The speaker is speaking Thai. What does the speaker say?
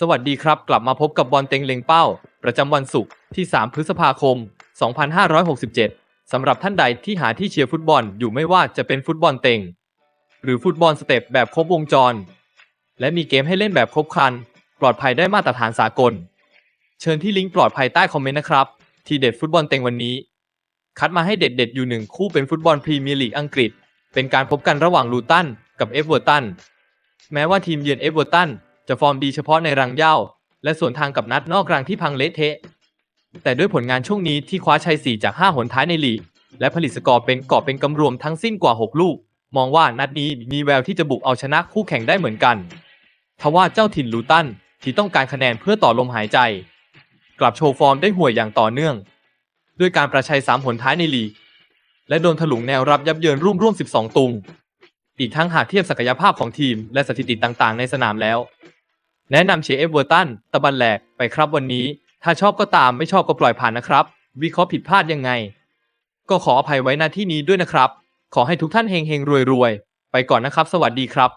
สวัสดีครับ กลับมาพบกับบอลเต็งเล็งเป้า ประจำวันศุกร์ที่ 3 พฤษภาคม 2567 สำหรับท่านใดที่หาที่เชียร์ฟุตบอลอยู่ไม่ว่าจะเป็นฟุตบอลเต็ง หรือฟุตบอลสเต็ปแบบครบวงจร และมีเกมให้เล่นแบบครบครัน ปลอดภัยได้มาตรฐานสากล เชิญที่ลิงก์ปลอดภัยใต้คอมเมนต์นะครับ ทีเด็ดฟุตบอลเต็งวันนี้ คัดมาให้เด็ดๆอยู่หนึ่งคู่เป็นฟุตบอลพรีเมียร์ลีกอังกฤษ เป็นการพบกันระหว่างลูตันกับเอฟเวอร์ตันแม้ว่าทีมเยือนเอฟเวอร์ตัน จะฟอร์มดีเฉพาะในรังเหย้าและสวนทางกับนัดนอกรังที่พังเละเทะ แต่ด้วยผลงานช่วงนี้ที่คว้าชัย 4 จาก 5 หนท้ายในลีก และผลิตสกอร์เป็นกอบเป็นกำรวมทั้งสิ้นกว่า 6 ลูก มองว่านัดนี้มีแววที่จะบุกเอาชนะคู่แข่งได้เหมือนกัน ทว่าเจ้าถิ่นลูตันที่ต้องการคะแนนเพื่อต่อลมหายใจ กลับโชว์ฟอร์มได้ห่วยอย่างต่อเนื่อง ด้วยการประชัย 3 หนท้ายในลีก และโดนถลุงแนวรับยับเยินร่วมร่วม 12 ตุง อีกทั้งหากเทียบศักยภาพของทีมและสถิติต่างๆ ในสนามแล้ว แนะนำเชียร์เอเวอร์ตันตะบันแหลกไปครับวันนี้ ถ้าชอบก็ตามไม่ชอบก็ปล่อยผ่านนะครับ วิเคราะห์ผิดพลาดยังไง ก็ขออภัยไว้หน้าที่นี้ด้วยนะครับ ขอให้ทุกท่านเฮงเฮงรวยรวยๆ ไปก่อนนะครับ สวัสดีครับ